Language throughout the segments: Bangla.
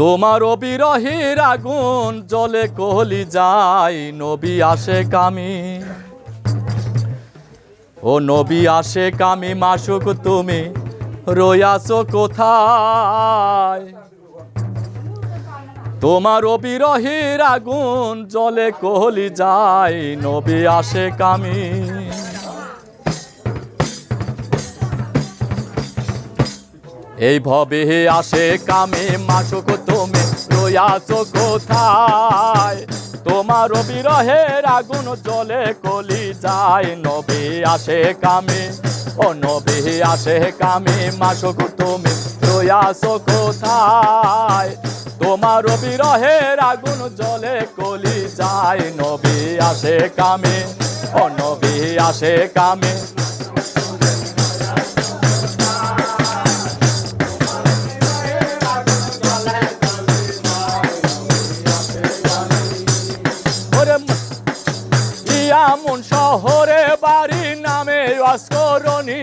তোমার বিরহের আগুন জলে কহলি যায়, নবী আসে কামি। ও নবী আসে কামি, মাসুক তুমি রয়াছো কোথায়? তোমার বিরহের আগুন জলে কহলি যায়, নবী আসে কামি। এই ভবে আসে কামে, মাসুক তুমি রয়াছো কোথায়? তোমার বিরহের আগুন জলে কলি যায়, নবী আসে কামে। ও নবী আসে কামে, মাসুক তুমি রয়াছো কোথায়? তোমার বিরহের আগুন জলে কলি যায়, নবী আসে কামে। ও নবী আসে কামে শহরে বাড়ি নামে অস্করণী।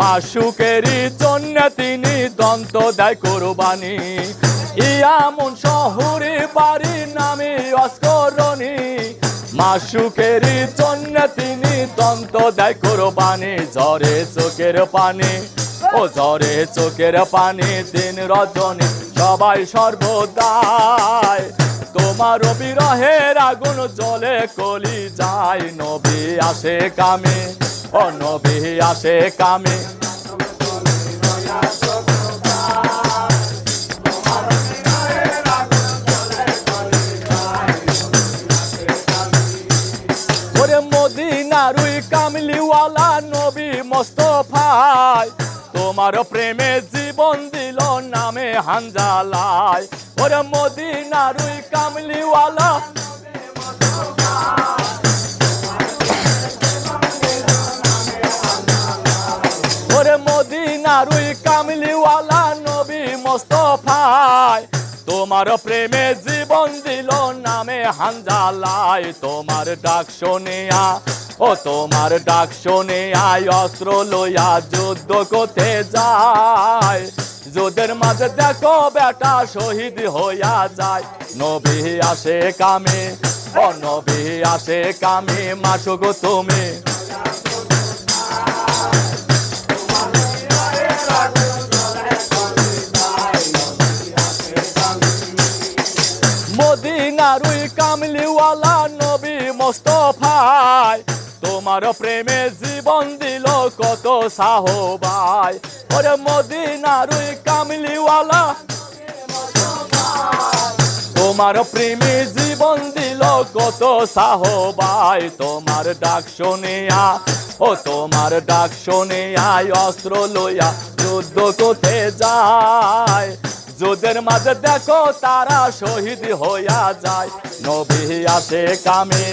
মাসুকেরই জন্য তিনি দন্ত দেয় কোরবানি। ইয়ামুন শহরে বাড়ি নামে অস্করণী। মাসুকেরই জন্য তিনি দন্ত দেয় কোরবানি। ঝরে চোখের পানি, ও ঝরে চোখের পানি, দিন রজনী সবাই সর্বদায় তোমার বিরহের আগুন জলে কলি যায় নবী আসে কামে, ও নবী আসে কামে। ওরে মদিনার কামলিওয়ালা নবী মোস্তফায় তোমার প্রেমে জীবন দিল নামে হাঞ্জালায় ওরে মদিনার ওই কামলিওয়ালা। ওরে মদিনার ওই কামলিওয়ালা নবী মোস্তফায় তোমার প্রেমে জীবন দিল নামে হাঞ্জালায় তোমার ডাক শোনিয়া ও, তোমার ডাক শোনে আয়, অস্ত্র লইয়া যুদ্ধ করতে যায় যুদ্ধের মাঝে দেখো বেটা শহীদ হইয়া যায়। নবী আসে কামে, ও নবী আসে কামে মাসুক তুমি। মদিনার ওই কামলিওয়ালা নবী মোস্তফায় তোমার প্রেমে জীবন দিল কত সাহবাই। ওরে মদিনার ওই কামলিওয়ালা। তোমার প্রেমে জীবন দিল কত সাহবাই। তোমার ডাক শুনিয়া, ও তোমার ডাক শুনিয়া অস্ত্র লইয়া যুদ্ধ করতে যায়। যুদ্ধের মাঝে দেখো তারা শহীদ হইয়া যায়। নবী আসে কামে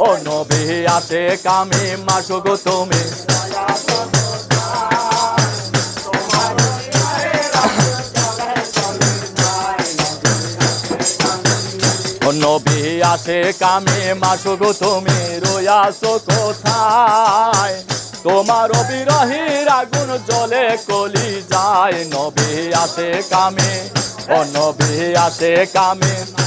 ও নবী আসে কামে মাসুক তুমি। ও নবী আসে কামে মাসুক তুমি। রয়াছো কোথায়? তোমার বিরহির আগুন জলে কলি যায়। নবী আসে কামে ও আসে কামে।